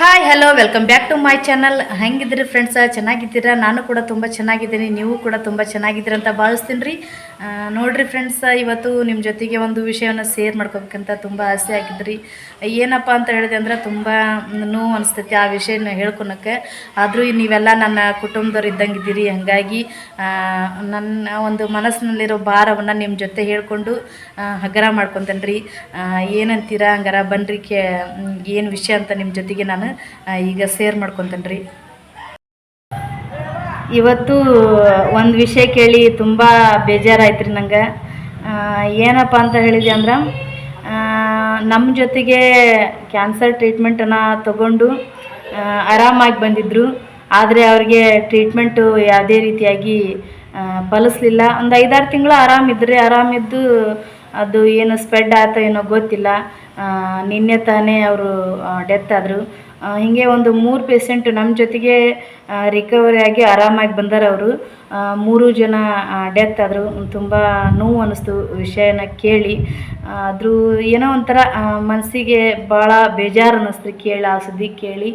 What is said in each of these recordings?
Hi hello welcome back to my channel ಹೆಂಗಿದ್ದೀರಿ friends ಚೆನ್ನಾಗಿದ್ದೀರಾ? ನಾನು ಕೂಡ ತುಂಬ ಚೆನ್ನಾಗಿದ್ದೀನಿ. ನೀವು ಕೂಡ ತುಂಬ ಚೆನ್ನಾಗಿದ್ದೀರ ಅಂತ ಭಾವಿಸ್ತೀನಿ. ರೀ ನೋಡಿರಿ ಫ್ರೆಂಡ್ಸ್ ಇವತ್ತು ನಿಮ್ಮ ಜೊತೆಗೆ ಒಂದು ವಿಷಯವನ್ನು ಶೇರ್ ಮಾಡ್ಕೋಬೇಕಂತ ತುಂಬ ಆಸೆ ಆಗಿದ್ರಿ. ಏನಪ್ಪ ಅಂತ ಹೇಳಿದೆ ಅಂದ್ರೆ ತುಂಬ ನೋವು ಅನಿಸ್ತೈತಿ ಆ ವಿಷಯನ ಹೇಳ್ಕೊಳಕ್ಕೆ. ಆದರೂ ನೀವೆಲ್ಲ ನನ್ನ ಕುಟುಂಬದವ್ರು ಇದ್ದಂಗಿದ್ದೀರಿ. ಹಾಗಾಗಿ ನನ್ನ ಒಂದು ಮನಸ್ಸಿನಲ್ಲಿರೋ ಭಾರವನ್ನು ನಿಮ್ಮ ಜೊತೆ ಹೇಳ್ಕೊಂಡು ಹಗರ ಮಾಡ್ಕೊತೇನೆ ರೀ ಏನಂತೀರಾ? ಹಂಗಾರ ಬನ್ರಿ, ಕೇ ಏನು ವಿಷಯ ಅಂತ ನಿಮ್ಮ ಜೊತೆಗೆ ನಾನು ಈಗ ಸೇರ್ ಮಾಡ್ಕೊತೇನೆ ಇವತ್ತು ಒಂದು ವಿಷಯ ಕೇಳಿ ತುಂಬ ಬೇಜಾರಾಯ್ತು ರೀ ನಂಗೆ ಏನಪ್ಪ ಅಂತ ಹೇಳಿದೆ ಅಂದ್ರೆ ನಮ್ಮ ಜೊತೆಗೆ ಕ್ಯಾನ್ಸರ್ ಟ್ರೀಟ್ಮೆಂಟನ್ನು ತಗೊಂಡು ಆರಾಮಾಗಿ ಬಂದಿದ್ದರು ಆದರೆ ಅವ್ರಿಗೆ ಟ್ರೀಟ್ಮೆಂಟು ಯಾವುದೇ ರೀತಿಯಾಗಿ ಫಲಿಸ್ಲಿಲ್ಲ. ಒಂದು ಐದಾರು ತಿಂಗಳು ಆರಾಮಿದ್ರಿ ಆರಾಮಿದ್ದು ಅದು ಏನು ಸ್ಪ್ರೆಡ್ ಆಯ್ತೋ ಏನೋ ಗೊತ್ತಿಲ್ಲ. ನಿನ್ನೆ ತಾನೇ ಅವರು ಡೆತ್ ಆದರು. ಹೀಗೆ ಒಂದು ಮೂರು ಪೇಷಂಟ್ ನಮ್ಮ ಜೊತೆಗೆ ರಿಕವರಿ ಆಗಿ ಆರಾಮಾಗಿ ಬಂದಾರ ಅವರು. ಮೂರು ಜನ ಡೆತ್ ಆದರು. ತುಂಬ ನೋವು ಅನ್ನಿಸ್ತು ವಿಷಯನ ಕೇಳಿ. ಆದರೂ ಏನೋ ಒಂಥರ ಮನಸ್ಸಿಗೆ ಭಾಳ ಬೇಜಾರು ಅನ್ನಿಸ್ತು ಕೇಳಿ, ಆ ಸುದ್ದಿ ಕೇಳಿ.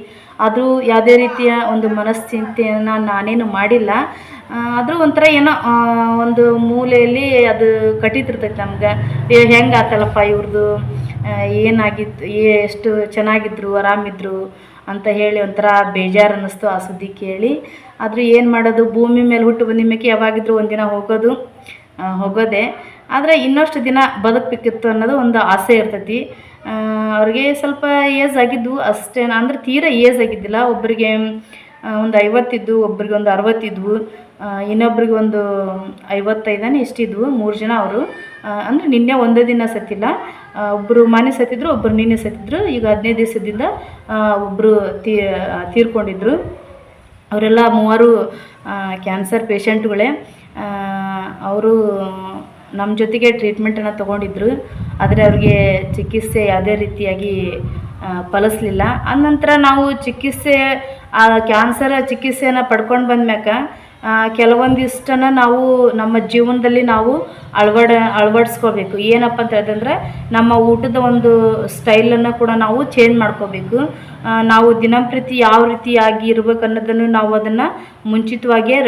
ಆದರೂ ಯಾವುದೇ ರೀತಿಯ ಒಂದು ಮನಸ್ಥಿತಿಯನ್ನು ನಾನೇನು ಮಾಡಿಲ್ಲ. ಆದರೂ ಒಂಥರ ಏನೋ ಒಂದು ಮೂಲೆಯಲ್ಲಿ ಅದು ಕಟೀತಿರ್ತೈತೆ ನಮ್ಗೆ. ಹೆಂಗೆ ಆತಲ್ಲಪ್ಪ ಇವ್ರದ್ದು ಏನಾಗಿತ್ತು ಎಷ್ಟು ಚೆನ್ನಾಗಿದ್ರು, ಆರಾಮಿದ್ರು ಅಂತ ಹೇಳಿ ಒಂಥರ ಬೇಜಾರು ಅನ್ನಿಸ್ತು ಆ ಸುದ್ದಿ ಕೇಳಿ. ಆದರೂ ಏನು ಮಾಡೋದು? ಭೂಮಿ ಮೇಲೆ ಹುಟ್ಟು ಬಂದ ಮೇಲೆ ಯಾವಾಗಿದ್ರು ಒಂದಿನ ಹೋಗೋದು ಹೋಗೋದೆ. ಆದರೆ ಇನ್ನಷ್ಟು ದಿನ ಬದುಕಬೇಕಿತ್ತು ಅನ್ನೋದು ಒಂದು ಆಸೆ ಇರ್ತೈತಿ. ಅವ್ರಿಗೆ ಸ್ವಲ್ಪ ಏಜ್ ಆಗಿದ್ದು ಅಷ್ಟೇ. ಅಂದ್ರೆ ತೀರಾ ಏಜ್ ಆಗಿದ್ದಿಲ್ಲ. ಒಬ್ಬರಿಗೆ ಒಂದು ಐವತ್ತಿದ್ದು, ಒಬ್ರಿಗೆ ಒಂದು ಅರವತ್ತಿದ್ವು ಇನ್ನೊಬ್ರಿಗೆ ಒಂದು ಐವತ್ತೈದನೇ ಇಷ್ಟಿದ್ವು ಮೂರು ಜನ ಅವರು. ಅಂದರೆ ನಿನ್ನೆ ಒಂದೇ ದಿನ ಸತ್ತಿಲ್ಲ. ಒಬ್ಬರು ಮನೆ ಸತ್ತಿದ್ರು ಒಬ್ಬರು ನಿನ್ನೆ ಸತ್ತಿದ್ರು. ಈಗ ಹದಿನೈದು ದಿವಸದಿಂದ ಒಬ್ಬರು ತೀ ತೀರ್ಕೊಂಡಿದ್ರು. ಅವರೆಲ್ಲ ಮೂವರು ಕ್ಯಾನ್ಸರ್ ಪೇಷಂಟ್ಗಳೇ. ಅವರು ನಮ್ಮ ಜೊತೆಗೆ ಟ್ರೀಟ್ಮೆಂಟನ್ನು ತೊಗೊಂಡಿದ್ರು. ಆದರೆ ಅವ್ರಿಗೆ ಚಿಕಿತ್ಸೆ ಯಾವುದೇ ರೀತಿಯಾಗಿ ಫಲಿಸ್ಲಿಲ್ಲ. ಆನಂತರ ನಾವು ಚಿಕಿತ್ಸೆ ಆ ಕ್ಯಾನ್ಸರ್ ಚಿಕಿತ್ಸೆಯನ್ನು ಪಡ್ಕೊಂಡು ಬಂದ್ಮ್ಯಾಕ ಆ, ಕೆಲವೊಂದಿಷ್ಟನ್ನು ನಾವು ನಮ್ಮ ಜೀವನದಲ್ಲಿ ನಾವು ಅಳವಡ, ಅಳವಡಿಸ್ಕೋಬೇಕು. ಏನಪ್ಪ ಅಂತ ಹೇಳಿದ್ರೆ ನಮ್ಮ ಊಟದ ಒಂದು ಸ್ಟೈಲನ್ನು ಕೂಡ ನಾವು ಚೇಂಜ್ ಮಾಡ್ಕೋಬೇಕು. ನಾವು ದಿನಂಪ್ರತಿ ಯಾವ ರೀತಿಯಾಗಿ ಇರ್ಬೇಕು ಅನ್ನೋದನ್ನು ನಾವು ಅದನ್ನು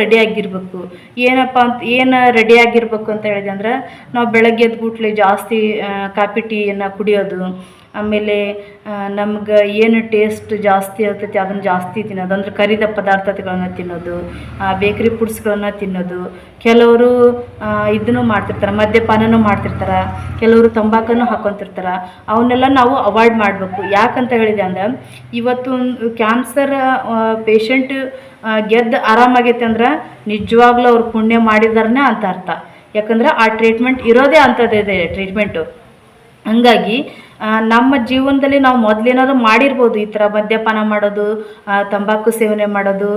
ರೆಡಿ ಆಗಿರಬೇಕು. ಏನಪ್ಪ ಅಂತ, ಏನು ರೆಡಿ ಆಗಿರ್ಬೇಕು ಅಂತ ಹೇಳಿದೆ ಅಂದ್ರೆ, ನಾವು ಬೆಳಗ್ಗೆ ಎದ್ದು ಕೂಡಲೇ ಜಾಸ್ತಿ ಕಾಪಿ ಟೀಯನ್ನು ಕುಡಿಯೋದು, ಆಮೇಲೆ ನಮ್ಗೆ ಏನು ಟೇಸ್ಟ್ ಜಾಸ್ತಿ ಆಗ್ತೈತಿ ಅದನ್ನು ಜಾಸ್ತಿ ತಿನ್ನೋದು, ಅಂದ್ರೆ ಕರಿದ ಪದಾರ್ಥಗಳನ್ನ ತಿನ್ನೋದು ಬೇಕ್ರಿ ಫುಡ್ಸ್ಗಳನ್ನ ತಿನ್ನೋದು, ಕೆಲವರು ಇದನ್ನು ಮಾಡ್ತಿರ್ತಾರೆ, ಮದ್ಯಪಾನನೂ ಮಾಡ್ತಿರ್ತಾರೆ, ಕೆಲವರು ತಂಬಾಕನ್ನು ಹಾಕ್ಕೊಂತಿರ್ತಾರೆ ಅವನ್ನೆಲ್ಲ ನಾವು ಅವಾಯ್ಡ್ ಮಾಡಬೇಕು. ಯಾಕಂತ ಹೇಳಿದೆ ಅಂದ್ರೆ ಇವತ್ತು ಕ್ಯಾನ್ಸರ್ ಪೇಷಂಟ್ ಗೆದ್ದು ಆರಾಮಾಗೈತೆ ಅಂದ್ರೆ ನಿಜವಾಗ್ಲೂ ಅವ್ರು ಪುಣ್ಯ ಮಾಡಿದಾರನೇ ಅಂತ ಅರ್ಥ. ಯಾಕಂದ್ರೆ ಆ ಟ್ರೀಟ್ಮೆಂಟ್ ಇರೋದೇ ಅಂಥದ್ದಿದೆ ಟ್ರೀಟ್ಮೆಂಟು ಹಂಗಾಗಿ ನಮ್ಮ ಜೀವನದಲ್ಲಿ ನಾವು ಮೊದಲೇನಾದ್ರು ಮಾಡಿರ್ಬೋದು, ಈ ಥರ ಮದ್ಯಪಾನ ಮಾಡೋದು ತಂಬಾಕು ಸೇವನೆ ಮಾಡೋದು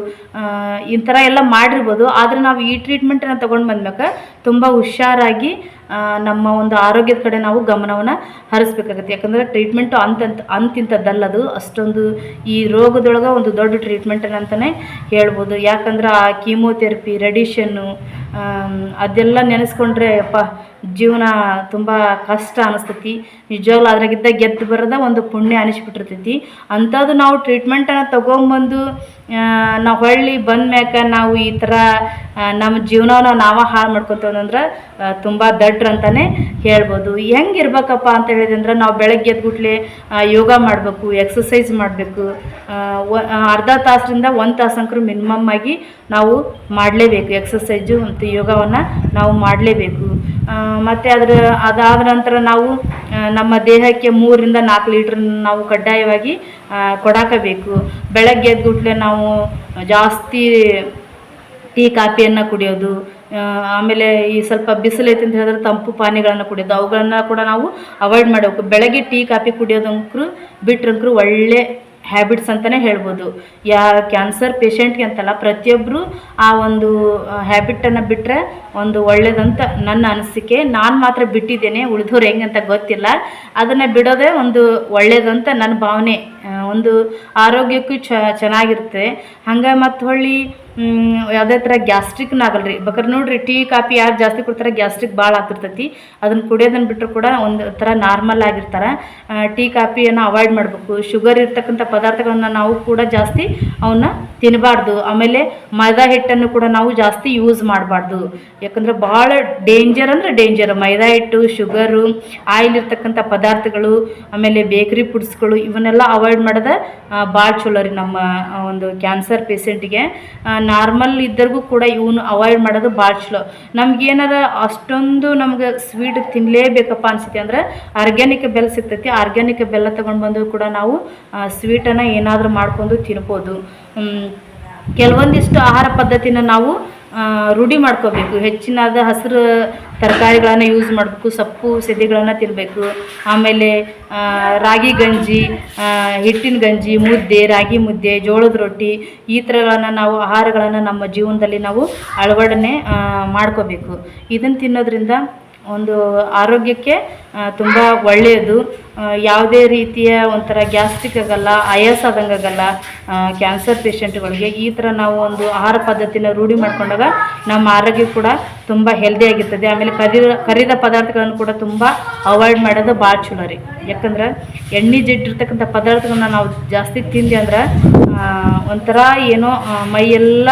ಈ ಥರ ಎಲ್ಲ ಮಾಡಿರ್ಬೋದು, ಆದರೆ ನಾವು ಈ ಟ್ರೀಟ್ಮೆಂಟನ್ನು ತೊಗೊಂಡು ಬಂದ್ಮ್ಯಾಕ ತುಂಬ ಹುಷಾರಾಗಿ ನಮ್ಮ ಒಂದು ಆರೋಗ್ಯದ ಕಡೆ ನಾವು ಗಮನವನ್ನು ಹರಿಸ್ಬೇಕಾಗತ್ತೆ. ಯಾಕಂದರೆ ಟ್ರೀಟ್ಮೆಂಟು ಅಂತಂತ ಅಂತಿಂಥದ್ದಲ್ಲದು ಅಷ್ಟೊಂದು ಈ ರೋಗದೊಳಗೆ ಒಂದು ದೊಡ್ಡ ಟ್ರೀಟ್ಮೆಂಟ್ ಅಂತಲೇ ಹೇಳ್ಬೋದು. ಯಾಕಂದ್ರೆ ಆ ಕೀಮೋಥೆರಪಿ ರೆಡಿಷನ್ನು ಅದೆಲ್ಲ ನೆನೆಸ್ಕೊಂಡ್ರೆ ಅಪ್ಪ ಜೀವನ ತುಂಬ ಕಷ್ಟ ಅನಿಸ್ತೈತಿ. ನಿಜವಾಗ್ಲೂ ಅದ್ರಾಗಿದ್ದ ಗೆದ್ದು ಬರೋದ ಒಂದು ಪುಣ್ಯ ಅನಿಸ್ಬಿಟ್ಟಿರ್ತೈತಿ. ಅಂಥದ್ದು ನಾವು ಟ್ರೀಟ್ಮೆಂಟನ್ನು ತೊಗೊಂಬಂದು ನಾವು ಹೊಳ್ಳಿ ಬಂದ ಮ್ಯಾಕ ನಾವು ಈ ಥರ ನಮ್ಮ ಜೀವನವನ್ನು ನಾವೇ ಹಾಳು ಮಾಡ್ಕೊತೇವೆ ತುಂಬ ತುಂಬ ದಡ್ರು ಅಂತಲೇ ಹೇಳ್ಬೋದು. ಹೆಂಗೆ ಇರ್ಬೇಕಪ್ಪ ಅಂತ ಹೇಳಿದ್ರೆ ನಾವು ಬೆಳಗ್ಗೆ ಎದ್ದು ಕೂಡಲೇ ಯೋಗ ಮಾಡಬೇಕು ಎಕ್ಸಸೈಸ್ ಮಾಡಬೇಕು. ಅರ್ಧ ತಾಸರಿಂದ ಒಂದು ತಾಸಂಕರು ಮಿನಿಮಮ್ ಆಗಿ ನಾವು ಮಾಡಲೇಬೇಕು. ಎಕ್ಸಸೈಜು ಮತ್ತು ಯೋಗವನ್ನು ನಾವು ಮಾಡಲೇಬೇಕು. ಮತ್ತು ಅದರ, ಅದಾದ ನಂತರ ನಾವು ನಮ್ಮ ದೇಹಕ್ಕೆ ಮೂರರಿಂದ ನಾಲ್ಕು ಲೀಟ್ರ್ ನಾವು ಕಡ್ಡಾಯವಾಗಿ ಕೊಡಾಕಬೇಕು. ಬೆಳಗ್ಗೆ ಎದ್ದು ಕೂಡಲೇ ನಾವು ಜಾಸ್ತಿ ಟೀ, ಕಾಫಿಯನ್ನು ಕುಡಿಯೋದು ಆಮೇಲೆ ಈ ಸ್ವಲ್ಪ ಬಿಸಿಲು ಐತೆ ಅಂತ ಹೇಳಿದ್ರೆ ತಂಪು ಪಾನೀಯಗಳನ್ನು ಕುಡಿಯೋದು ಅವುಗಳನ್ನು ಕೂಡ ನಾವು ಅವಾಯ್ಡ್ ಮಾಡಬೇಕು. ಬೆಳಗ್ಗೆ ಟೀ, ಕಾಫಿ ಕುಡಿಯೋದಂಕ್ರು ಬಿಟ್ರಂಕ್ರು ಒಳ್ಳೆ ಹ್ಯಾಬಿಟ್ಸ್ ಅಂತಲೇ ಹೇಳ್ಬೋದು. ಯಾ ಕ್ಯಾನ್ಸರ್ ಪೇಷಂಟ್ಗೆ ಅಂತಲ್ಲ ಪ್ರತಿಯೊಬ್ಬರು ಆ ಒಂದು ಹ್ಯಾಬಿಟನ್ನು ಬಿಟ್ಟರೆ ಒಂದು ಒಳ್ಳೇದಂತ ನನ್ನ ಅನಿಸಿಕೆ. ನಾನು ಮಾತ್ರ ಬಿಟ್ಟಿದ್ದೇನೆ ಉಳಿದವ್ರು ಹೆಂಗೆ ಅಂತ ಗೊತ್ತಿಲ್ಲ. ಅದನ್ನು ಬಿಡೋದೇ ಒಂದು ಒಳ್ಳೇದಂತ ನನ್ನ ಭಾವನೆ. ಒಂದು ಆರೋಗ್ಯಕ್ಕೂ ಚೆನ್ನಾಗಿರುತ್ತೆ. ಹಂಗೆ ಮತ್ತು ಹೊಳ್ಳಿ ಯಾವುದೇ ಥರ ಗ್ಯಾಸ್ಟ್ರಿಕ್ನ ಆಗಲ್ರಿ ಬೇಕಾದ್ರೆ ನೋಡ್ರಿ, ಟೀ, ಕಾಫಿ ಯಾರು ಜಾಸ್ತಿ ಕೊಡ್ತಾರೆ ಗ್ಯಾಸ್ಟ್ರಿಕ್ ಭಾಳ ಆಗ್ತಿರ್ತೈತಿ. ಅದನ್ನು ಕುಡಿಯೋದನ್ನು ಬಿಟ್ಟರು ಕೂಡ ಒಂದು ಥರ ನಾರ್ಮಲ್ ಆಗಿರ್ತಾರೆ. ಟೀ ಕಾಫಿಯನ್ನು ಅವಾಯ್ಡ್ ಮಾಡಬೇಕು. ಶುಗರ್ ಇರ್ತಕ್ಕಂಥ ಪದಾರ್ಥಗಳನ್ನು ನಾವು ಕೂಡ ಜಾಸ್ತಿ ಅವನ್ನ ತಿನ್ನಬಾರ್ದು ಆಮೇಲೆ ಮೈದಾ ಹಿಟ್ಟನ್ನು ಕೂಡ ನಾವು ಜಾಸ್ತಿ ಯೂಸ್ ಮಾಡಬಾರ್ದು. ಯಾಕಂದ್ರೆ ಭಾಳ ಡೇಂಜರ್ ಅಂದ್ರೆ ಡೇಂಜರ್. ಮೈದಾ ಹಿಟ್ಟು, ಶುಗರು, ಆಯಿಲ್ ಇರ್ತಕ್ಕಂಥ ಪದಾರ್ಥಗಳು, ಆಮೇಲೆ ಬೇಕ್ರಿ ಫುಡ್ಸ್ಗಳು, ಇವನ್ನೆಲ್ಲ ಅವಾಯ್ಡ್ ಮಾಡೋದು ಭಾಳ ಚಲೋ ರೀ ನಮ್ಮ ಒಂದು ಕ್ಯಾನ್ಸರ್ ಪೇಷಂಟಿಗೆ ನಾರ್ಮಲ್ ಇದ್ದರಿಗೂ ಕೂಡ ಇವನು ಅವಾಯ್ಡ್ ಮಾಡೋದು ಭಾಳ ಚಲೋ. ನಮ್ಗೇನಾರ ಅಷ್ಟೊಂದು ನಮ್ಗೆ ಸ್ವೀಟ್ ತಿನ್ನಲೇಬೇಕಪ್ಪ ಅನ್ಸುತ್ತೆ ಅಂದ್ರೆ ಆರ್ಗ್ಯಾನಿಕ್ ಬೆಲ್ಲ ಸಿಗ್ತೈತಿ ಆರ್ಗ್ಯಾನಿಕ್ ಬೆಲ್ಲ ತೊಗೊಂಡು ಬಂದು ಕೂಡ ನಾವು ಸ್ವೀಟನ್ನು ಏನಾದರೂ ಮಾಡ್ಕೊಂಡು ತಿನ್ಬೋದು. ಕೆಲವೊಂದಿಷ್ಟು ಆಹಾರ ಪದ್ಧತಿನ ನಾವು ರೂಢಿ ಮಾಡ್ಕೋಬೇಕು. ಹೆಚ್ಚಿನಾದ ಹಸಿರು ತರಕಾರಿಗಳನ್ನು ಯೂಸ್ ಮಾಡಬೇಕು, ಸೊಪ್ಪು ಸೆದಿಗಳನ್ನು ತಿನ್ನಬೇಕು ಆಮೇಲೆ ರಾಗಿ ಗಂಜಿ ಹಿಟ್ಟಿನ ಗಂಜಿ, ಮುದ್ದೆ, ರಾಗಿ ಮುದ್ದೆ, ಜೋಳದ ರೊಟ್ಟಿ ಈ ಥರಗಳನ್ನು ನಾವು ಆಹಾರಗಳನ್ನು ನಮ್ಮ ಜೀವನದಲ್ಲಿ ನಾವು ಅಳವಡನೆ ಮಾಡ್ಕೋಬೇಕು. ಇದನ್ನು ತಿನ್ನೋದ್ರಿಂದ ಒಂದು ಆರೋಗ್ಯಕ್ಕೆ ತುಂಬ ಒಳ್ಳೆಯದು. ಯಾವುದೇ ರೀತಿಯ ಒಂಥರ ಗ್ಯಾಸ್ಟ್ರಿಕ್ ಆಗಲ್ಲ, ಆಯಾಸ ಆದಂಗೆ ಆಗಲ್ಲ ಕ್ಯಾನ್ಸರ್ ಪೇಷಂಟ್ಗಳಿಗೆ ಈ ಥರ ನಾವು ಒಂದು ಆಹಾರ ಪದ್ಧತಿನ ರೂಢಿ ಮಾಡಿಕೊಂಡಾಗ ನಮ್ಮ ಆರೋಗ್ಯ ಕೂಡ ತುಂಬ ಹೆಲ್ದಿ ಆಗಿರ್ತದೆ. ಆಮೇಲೆ ಕರಿದ ಕರಿದ ಪದಾರ್ಥಗಳನ್ನು ಕೂಡ ತುಂಬ ಅವಾಯ್ಡ್ ಮಾಡೋದು ಭಾಳ ಚಲೋ ರೀ. ಯಾಕಂದ್ರೆ ಎಣ್ಣೆ ಜಿಡ್ಡಿರ್ತಕ್ಕಂಥ ಪದಾರ್ಥಗಳನ್ನ ನಾವು ಜಾಸ್ತಿ ತಿಂದೆ ಅಂದ್ರೆ ಒಂಥರ ಏನೋ ಮೈಯೆಲ್ಲ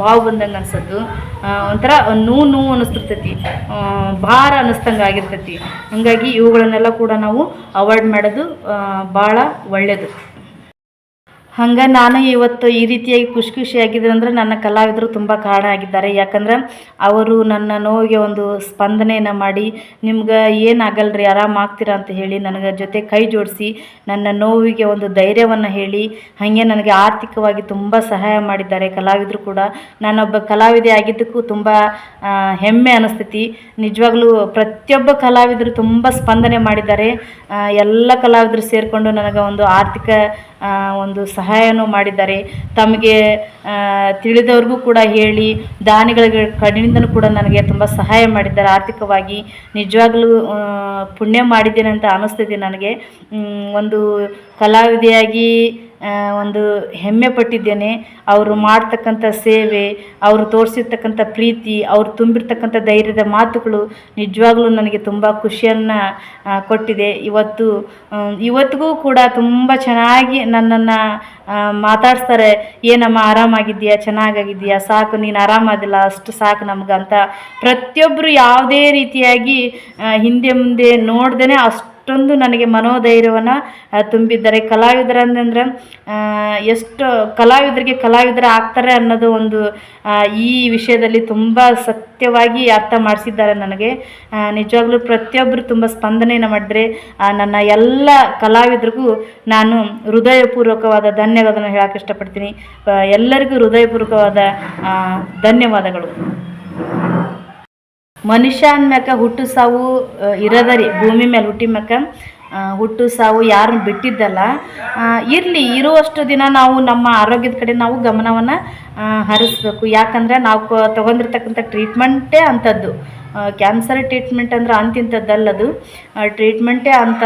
ಬಾವು ಬಂದಂಗೆ ಅನ್ಸೋದು. ಒಂಥರ ನೋವು ನೋವು ಅನ್ನಿಸ್ತಿರ್ತೈತಿ ಭಾರ ಅನ್ನಿಸ್ದಂಗೆ ಆಗಿರ್ತೈತಿ. ಹಾಗಾಗಿ ಇವುಗಳನ್ನೆಲ್ಲ ಕೂಡ ನಾವು ಅವಾಯ್ಡ್ ಮಾಡೋದು ಭಾಳ ಒಳ್ಳೆಯದು ಹಂಗೆ ನಾನು ಇವತ್ತು ಈ ರೀತಿಯಾಗಿ ಖುಷಿ ಖುಷಿಯಾಗಿದ್ದೆ ಅಂದರೆ ನನ್ನ ಕಲಾವಿದರು ತುಂಬ ಕಾರಣ ಆಗಿದ್ದಾರೆ. ಯಾಕಂದ್ರೆ ಅವರು ನನ್ನ ನೋವಿಗೆ ಒಂದು ಸ್ಪಂದನೆಯನ್ನು ಮಾಡಿ, ನಿಮ್ಗೆ ಏನಾಗಲ್ರಿ, ಆರಾಮ ಆಗ್ತೀರಾ? ಅಂತ ಹೇಳಿ ನನಗೆ ಜೊತೆ ಕೈ ಜೋಡಿಸಿ ನನ್ನ ನೋವಿಗೆ ಒಂದು ಧೈರ್ಯವನ್ನು ಹೇಳಿ, ಹಾಗೆ ನನಗೆ ಆರ್ಥಿಕವಾಗಿ ತುಂಬ ಸಹಾಯ ಮಾಡಿದ್ದಾರೆ. ಕಲಾವಿದರು ಕೂಡ ನಾನೊಬ್ಬ ಕಲಾವಿದೆ ಆಗಿದ್ದಕ್ಕೂ ತುಂಬ ಹೆಮ್ಮೆ ಅನಿಸ್ತೈತಿ. ನಿಜವಾಗ್ಲೂ ಪ್ರತಿಯೊಬ್ಬ ಕಲಾವಿದರು ತುಂಬ ಸ್ಪಂದನೆ ಮಾಡಿದ್ದಾರೆ. ಎಲ್ಲ ಕಲಾವಿದರು ಸೇರಿಕೊಂಡು ನನಗೆ ಒಂದು ಆರ್ಥಿಕ ಒಂದು ಸಹಾಯನೂ ಮಾಡಿದ್ದಾರೆ. ತಮಗೆ ತಿಳಿದವ್ರಿಗೂ ಕೂಡ ಹೇಳಿ, ದಾನಿಗಳಿಗೆ ಕಡೆಯಿಂದನೂ ಕೂಡ ನನಗೆ ತುಂಬ ಸಹಾಯ ಮಾಡಿದ್ದಾರೆ. ಆರ್ಥಿಕವಾಗಿ ನಿಜವಾಗ್ಲೂ ಪುಣ್ಯ ಮಾಡಿದ್ದೇನೆ ಅಂತ ಅನ್ನಿಸ್ತಿದೆ ನನಗೆ. ಒಂದು ಕಲಾವಿದೆಯಾಗಿ ಒಂದು ಹೆಮ್ಮೆ ಪಟ್ಟಿದ್ದೇನೆ. ಅವರು ಮಾಡ್ತಕ್ಕಂಥ ಸೇವೆ, ಅವರು ತೋರಿಸಿರ್ತಕ್ಕಂಥ ಪ್ರೀತಿ, ಅವರು ತುಂಬಿರ್ತಕ್ಕಂಥ ಧೈರ್ಯದ ಮಾತುಗಳು ನಿಜವಾಗ್ಲೂ ನನಗೆ ತುಂಬ ಖುಷಿಯನ್ನು ಕೊಟ್ಟಿದೆ. ಇವತ್ತು ಇವತ್ತಿಗೂ ಕೂಡ ತುಂಬ ಚೆನ್ನಾಗಿ ನನ್ನನ್ನು ಮಾತಾಡಿಸ್ತಾರೆ. ಏನಮ್ಮ ಆರಾಮಾಗಿದ್ದೀಯಾ? ಚೆನ್ನಾಗಾಗಿದ್ದೀಯಾ? ಸಾಕು, ನೀನು ಆರಾಮಾದಿಲ್ಲ, ಅಷ್ಟು ಸಾಕು ನಮ್ಗೆ ಅಂತ ಪ್ರತಿಯೊಬ್ಬರು ಯಾವುದೇ ರೀತಿಯಾಗಿ ಹಿಂದೆ ಮುಂದೆ ನೋಡ್ದೇ ಅಷ್ಟೊಂದು ನನಗೆ ಮನೋಧೈರ್ಯವನ್ನು ತುಂಬಿದ್ದಾರೆ. ಕಲಾವಿದರಂದ್ರೆ ಎಷ್ಟು ಕಲಾವಿದರಿಗೆ ಕಲಾವಿದರು ಆಗ್ತಾರೆ ಅನ್ನೋದು ಒಂದು ಈ ವಿಷಯದಲ್ಲಿ ತುಂಬ ಸತ್ಯವಾಗಿ ಅರ್ಥ ಮಾಡಿಸಿದ್ದಾರೆ ನನಗೆ. ನಿಜವಾಗ್ಲೂ ಪ್ರತಿಯೊಬ್ಬರು ತುಂಬ ಸ್ಪಂದನೆಯನ್ನು ಮಾಡಿದ್ರೆ ನನ್ನ ಎಲ್ಲ ಕಲಾವಿದರಿಗೂ ನಾನು ಹೃದಯಪೂರ್ವಕವಾದ ಧನ್ಯವಾದನ ಹೇಳಕ್ಕೆ ಇಷ್ಟಪಡ್ತೀನಿ. ಎಲ್ಲರಿಗೂ ಹೃದಯಪೂರ್ವಕವಾದ ಧನ್ಯವಾದಗಳು. ಮನುಷ್ಯ ಅಂದ್ಮ್ಯಾಕ ಹುಟ್ಟು ಸಾವು ಇರೋದ ರೀ, ಭೂಮಿ ಮೇಲೆ ಹುಟ್ಟಿ ಮ್ಯಾಕ ಹುಟ್ಟು ಸಾವು ಯಾರನ್ನು ಬಿಟ್ಟಿದ್ದಲ್ಲ ಇರಲಿ, ಇರುವಷ್ಟು ದಿನ ನಾವು ನಮ್ಮ ಆರೋಗ್ಯದ ಕಡೆ ನಾವು ಗಮನವನ್ನು ಹರಿಸ್ಬೇಕು. ಯಾಕಂದರೆ ನಾವು ತಗೊಂಡಿರ್ತಕ್ಕಂಥ ಟ್ರೀಟ್ಮೆಂಟೇ ಅಂಥದ್ದು. ಕ್ಯಾನ್ಸರ್ ಟ್ರೀಟ್ಮೆಂಟ್ ಅಂದ್ರೆ ಅಂತಿಂಥದ್ದಲ್ಲದು ಟ್ರೀಟ್ಮೆಂಟೇ ಅಂಥ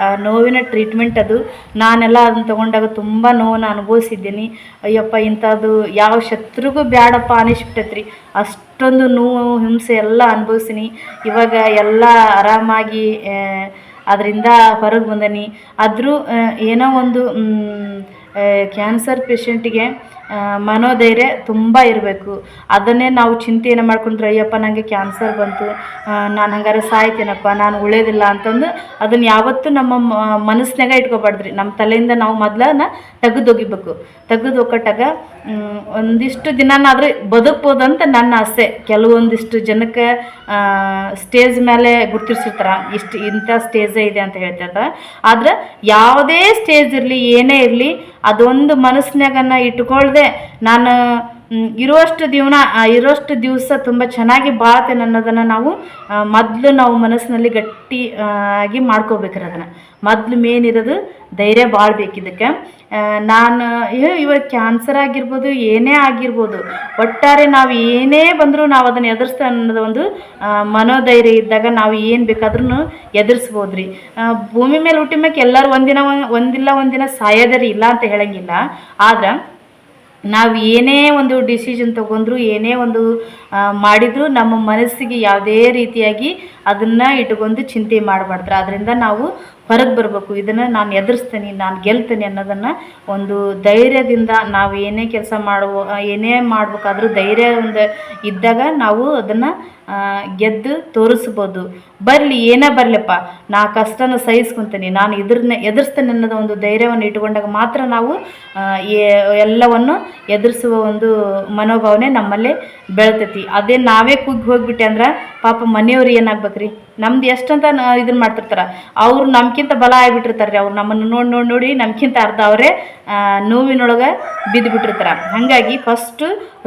ಆ, ನೋವಿನ ಟ್ರೀಟ್ಮೆಂಟ್ ಅದು. ನಾನೆಲ್ಲ ಅದನ್ನು ತೊಗೊಂಡಾಗ ತುಂಬ ನೋವನ್ನು ಅನುಭವಿಸಿದ್ದೀನಿ. ಅಯ್ಯಪ್ಪ ಇಂಥದ್ದು ಯಾವ ಶತ್ರುಗೂ ಬ್ಯಾಡಪ್ಪ ಅನಿಸ್ಬಿಟ್ಟೈತ್ರಿ. ಅಷ್ಟೊಂದು ನೋವು ಹಿಂಸೆ ಎಲ್ಲ ಅನುಭವಿಸಿನಿ ಇವಾಗ ಎಲ್ಲ ಆರಾಮಾಗಿ ಅದರಿಂದ ಹೊರಗೆ ಬಂದನಿ. ಆದರೂ ಏನೋ ಒಂದು ಕ್ಯಾನ್ಸರ್ ಪೇಷಂಟಿಗೆ ಮನೋಧೈರ್ಯ ತುಂಬ ಇರಬೇಕು. ಅದನ್ನೇ ನಾವು ಚಿಂತೆಯನ್ನು ಮಾಡ್ಕೊಂಡ್ರೆ, ಅಯ್ಯಪ್ಪ ನನಗೆ ಕ್ಯಾನ್ಸರ್ ಬಂತು. ನಾನು ಹಂಗಾರೆ ಸಾಯ್ತೀನಪ್ಪ, ನಾನು ಉಳಿಯೋದಿಲ್ಲ ಅಂತಂದು ಅದನ್ನು ಯಾವತ್ತೂ ನಮ್ಮ ಮನಸ್ಸಿನಾಗ ರೀ ನಮ್ಮ ತಲೆಯಿಂದ ನಾವು ಮೊದ್ಲನ್ನ ತೆಗೆದೊಗಿಬೇಕು. ತೆಗೆದು ಒಕ್ಕಟ್ಟಾಗ ಒಂದಿಷ್ಟು ದಿನನಾದರೂ ಬದುಕ್ಬೋದು ಅಂತ ನನ್ನ ಆಸೆ. ಕೆಲವೊಂದಿಷ್ಟು ಜನಕ್ಕೆ ಸ್ಟೇಜ್ ಮೇಲೆ ಗುರ್ತಿರ್ಸಿರ್ತಾರೆ. ಇಷ್ಟು ಇಂಥ ಸ್ಟೇಜೇ ಇದೆ ಅಂತ ಹೇಳ್ತಿರ್ತಾರೆ. ಆದ್ರೆ ಯಾವುದೇ ಸ್ಟೇಜ್ ಇರಲಿ, ಏನೇ ಇರಲಿ, ಅದೊಂದು ಮನಸ್ಸಿನಾಗನ್ನ ನಾನು ಇರುವಷ್ಟು ದಿವನ ಇರೋಷ್ಟು ದಿವಸ ತುಂಬ ಚೆನ್ನಾಗಿ ಬಾಳ್ತೇನೆ ಅನ್ನೋದನ್ನು ನಾವು ಮೊದಲು ನಾವು ಮನಸ್ಸಿನಲ್ಲಿ ಗಟ್ಟಿ ಆಗಿ ಮಾಡ್ಕೋಬೇಕ್ರಿ ಅದನ್ನು. ಮೊದಲು ಮೇನ್ ಇರೋದು ಧೈರ್ಯ ಇದಕ್ಕೆ. ನಾನು ಇವಾಗ ಕ್ಯಾನ್ಸರ್ ಆಗಿರ್ಬೋದು, ಏನೇ ಆಗಿರ್ಬೋದು, ಒಟ್ಟಾರೆ ನಾವು ಏನೇ ಬಂದರೂ ನಾವು ಅದನ್ನು ಎದುರಿಸ್ತಾ ಅನ್ನೋದು ಒಂದು ಮನೋಧೈರ್ಯ ಇದ್ದಾಗ ನಾವು ಏನು ಬೇಕಾದ್ರೂ ಎದುರಿಸ್ಬೋದು ರೀ ಭೂಮಿ ಮೇಲೆ ಹುಟ್ಟಿದ ಎಲ್ಲರೂ ಒಂದಿನ ಒಂದ್- ಒಂದಿಲ್ಲ ಒಂದಿನ ಸಾಯೋದರಿ ಇಲ್ಲ ಅಂತ ಹೇಳಂಗಿಲ್ಲ. ಆದ್ರೆ ನಾವು ಏನೇ ಒಂದು ಡಿಸಿಷನ್ ತಗೊಂಡ್ರು ಏನೇ ಒಂದು ಮಾಡಿದರೂ ನಮ್ಮ ಮನಸ್ಸಿಗೆ ಯಾವುದೇ ರೀತಿಯಾಗಿ ಅದನ್ನು ಇಟ್ಕೊಂಡು ಚಿಂತೆ ಮಾಡಬಾರ್ದ್ರೆ ಅದರಿಂದ ನಾವು ಹೊರಗೆ ಬರಬೇಕು. ಇದನ್ನು ನಾನು ಎದುರಿಸ್ತೀನಿ, ನಾನು ಗೆಲ್ತೀನಿ ಅನ್ನೋದನ್ನು ಒಂದು ಧೈರ್ಯದಿಂದ ನಾವು ಏನೇ ಕೆಲಸ ಮಾಡುವ, ಏನೇ ಮಾಡ್ಬೇಕಾದ್ರೂ ಧೈರ್ಯ ಒಂದು ಇದ್ದಾಗ ನಾವು ಅದನ್ನು ಗೆದ್ದು ತೋರಿಸ್ಬೋದು. ಬರಲಿ, ಏನೇ ಬರಲಪ್ಪ, ನಾ ಕಷ್ಟನ ಸಹಿಸ್ಕೊತೀನಿ, ನಾನು ಇದ್ರನ್ನ ಎದುರಿಸ್ತೇನೆ ಅನ್ನೋದು ಒಂದು ಧೈರ್ಯವನ್ನು ಇಟ್ಕೊಂಡಾಗ ಮಾತ್ರ ನಾವು ಎಲ್ಲವನ್ನು ಎದುರಿಸುವ ಒಂದು ಮನೋಭಾವನೆ ನಮ್ಮಲ್ಲೇ ಬೆಳ್ತೈತಿ. ಅದೇ ನಾವೇ ಕುಗ್ಗಿ ಹೋಗ್ಬಿಟ್ಟೆ ಅಂದ್ರೆ ಪಾಪ ಮನೆಯವ್ರು ಏನಾಗ್ಬೇಕ್ರಿ ನಮ್ದು ಎಷ್ಟಂತ ಇದನ್ನ ಮಾಡ್ತಿರ್ತಾರ? ಅವ್ರು ನಮ್ಗಿಂತ ಬಲ ಆಗಿಬಿಟ್ಟಿರ್ತಾರೆ ರೀ ಅವ್ರು. ನಮ್ಮನ್ನು ನೋಡಿ ನೋಡಿ ನೋಡಿ ನಮ್ಗಿಂತ ಅರ್ಧ ಅವರೇ ನೋವಿನೊಳಗೆ ಬಿದ್ದು ಬಿಟ್ಟಿರ್ತಾರೆ ಹಾಗಾಗಿ ಫಸ್ಟು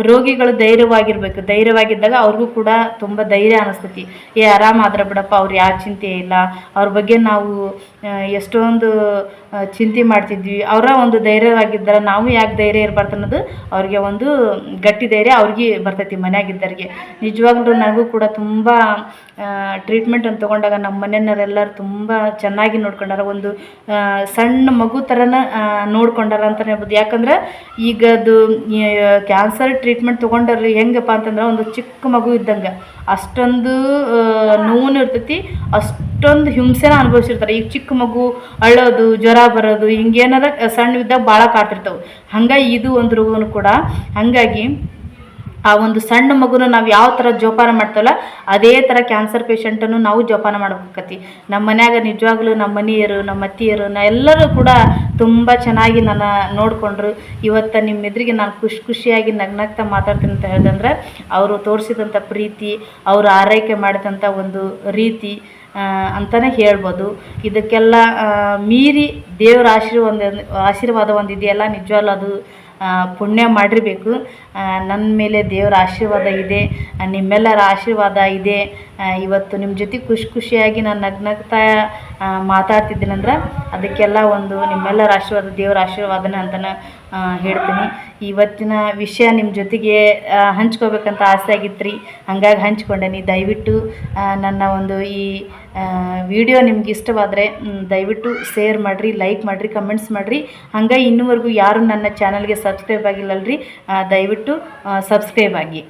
ರೋಗಿಗಳು ಧೈರ್ಯವಾಗಿರ್ಬೇಕು. ಧೈರ್ಯವಾಗಿದ್ದಾಗ ಅವ್ರಿಗೂ ಕೂಡ ತುಂಬ ಧೈರ್ಯ ಅನಿಸ್ತೈತಿ. ಏ, ಆರಾಮಾದ್ರೆ ಬಿಡಪ್ಪ, ಅವ್ರು ಯಾವ ಚಿಂತೆ ಇಲ್ಲ. ಅವ್ರ ಬಗ್ಗೆ ನಾವು ಎಷ್ಟೊಂದು ಚಿಂತೆ ಮಾಡ್ತಿದ್ವಿ. ಅವರ ಒಂದು ಧೈರ್ಯವಾಗಿದ್ದರೆ, ನಾವು ಯಾಕೆ ಧೈರ್ಯ ಇರಬಾರ್ದು ಅನ್ನೋದು ಅವ್ರಿಗೆ ಒಂದು ಗಟ್ಟಿ ಧೈರ್ಯ ಅವ್ರಿಗೆ ಬರ್ತೈತಿ ಮನ್ಯಾಗಿದ್ದವ್ರಿಗೆ. ನಿಜವಾಗ್ಲೂ ನನಗೂ ಕೂಡ ತುಂಬ ಟ್ರೀಟ್ಮೆಂಟ್ ಅಂತ ತೊಗೊಂಡಾಗ ನಮ್ಮ ಮನೆಯವರೆಲ್ಲರೂ ತುಂಬ ಚೆನ್ನಾಗಿ ನೋಡ್ಕೊಂಡಾರ. ಒಂದು ಸಣ್ಣ ಮಗು ಥರನ ನೋಡ್ಕೊಂಡಾರ ಅಂತಲೇ ಹೇಳ್ಬೋದು. ಯಾಕಂದ್ರೆ ಈಗ ಅದು ಕ್ಯಾನ್ಸರ್ ಟ್ರೀಟ್ಮೆಂಟ್ ತೊಗೊಂಡಾರ ಹೆಂಗಪ್ಪ ಅಂತಂದ್ರೆ ಒಂದು ಚಿಕ್ಕ ಮಗು ಇದ್ದಂಗೆ. ಅಷ್ಟೊಂದು ನೋವು ಇರ್ತೈತಿ. ಅಷ್ಟೊಂದು ಹಿಂಸೆನ ಅನುಭವಿಸಿರ್ತಾರೆ. ಈಗ ಚಿಕ್ಕ ಮಗು ಅಳೋದು, ಜ್ವರ ಬರೋದು ಹಿಂಗೇನಾರ ಸಣ್ಣವಿದ್ದಾಗ ಭಾಳ ಕಾಡ್ತಿರ್ತವೆ. ಹಂಗಾಗಿ ಇದು ಒಂದು ರೋಗನು ಕೂಡ. ಹಾಗಾಗಿ ಆ ಒಂದು ಸಣ್ಣ ಮಗುನ ನಾವು ಯಾವ ಥರ ಜೋಪಾನ ಮಾಡ್ತೇವಲ್ಲ, ಅದೇ ಥರ ಕ್ಯಾನ್ಸರ್ ಪೇಷಂಟನ್ನು ನಾವು ಜೋಪಾನ ಮಾಡ್ಬೇಕತಿ ನಮ್ಮ ಮನ್ಯಾಗ ನಿಜವಾಗ್ಲೂ ನಮ್ಮ ಮನೆಯರು ನಮ್ಮ ಅತ್ತಿಯರು, ನಾ, ಎಲ್ಲರೂ ಕೂಡ ತುಂಬ ಚೆನ್ನಾಗಿ ನನ್ನ ನೋಡಿಕೊಂಡ್ರು. ಇವತ್ತು ನಿಮ್ಮ ಎದುರಿಗೆ ನಾನು ಖುಷಿ ಖುಷಿಯಾಗಿ ನಗ್ನಗ್ತಾ ಮಾತಾಡ್ತೀನಿ ಅಂತ ಹೇಳಿದಂದ್ರೆ, ಅವರು ತೋರಿಸಿದಂಥ ಪ್ರೀತಿ, ಅವರು ಆರೈಕೆ ಮಾಡಿದಂಥ ಒಂದು ರೀತಿ ಅಂತಲೇ ಹೇಳ್ಬೋದು. ಇದಕ್ಕೆಲ್ಲ ಮೀರಿ ದೇವರ ಆಶೀರ್ವಾದ ಆಶೀರ್ವಾದ ಒಂದು ಇದೆಯಲ್ಲ ನಿಜವಾಗ್ಲೂ ಅದು ಪುಣ್ಯ ಮಾಡಿರಬೇಕು. ನನ್ನ ಮೇಲೆ ದೇವರ ಆಶೀರ್ವಾದ ಇದೆ ನಿಮ್ಮೆಲ್ಲರ ಆಶೀರ್ವಾದ ಇದೆ. ಇವತ್ತು ನಿಮ್ಮ ಜೊತೆ ಖುಷಿ ಖುಷಿಯಾಗಿ ನಾನು ನಗ್ನಗ್ತಾ ಮಾತಾಡ್ತಿದ್ದೀನಂದ್ರೆ ಅದಕ್ಕೆಲ್ಲ ಒಂದು ನಿಮ್ಮೆಲ್ಲರ ಆಶೀರ್ವಾದ, ದೇವರ ಆಶೀರ್ವಾದನ ಅಂತಲೇ ಹೇಳ್ತೀನಿ. ಇವತ್ತಿನ ವಿಷಯ ನಿಮ್ಮ ಜೊತೆಗೆ ಹಂಚ್ಕೋಬೇಕಂತ ಆಸೆ ಆಗಿತ್ತು ರೀ ಹಂಗಾಗಿ ಹಂಚ್ಕೊಂಡೇನಿ. ದಯವಿಟ್ಟು ನನ್ನ ಒಂದು ಈ ವಿಡಿಯೋ ನಿಮ್ಗೆ ಇಷ್ಟವಾದರೆ ದಯವಿಟ್ಟು ಶೇರ್ ಮಾಡಿರಿ ಲೈಕ್ ಮಾಡಿರಿ ಕಮೆಂಟ್ಸ್ ಮಾಡಿರಿ. ಹಂಗೆ ಇನ್ನೂವರೆಗೂ ಯಾರು ನನ್ನ ಚಾನಲ್ಗೆ ಸಬ್ಸ್ಕ್ರೈಬ್ ಆಗಿಲ್ಲಲ್ರಿ ದಯವಿಟ್ಟು ಸಬ್ಸ್ಕ್ರೈಬ್ ಆಗಿ.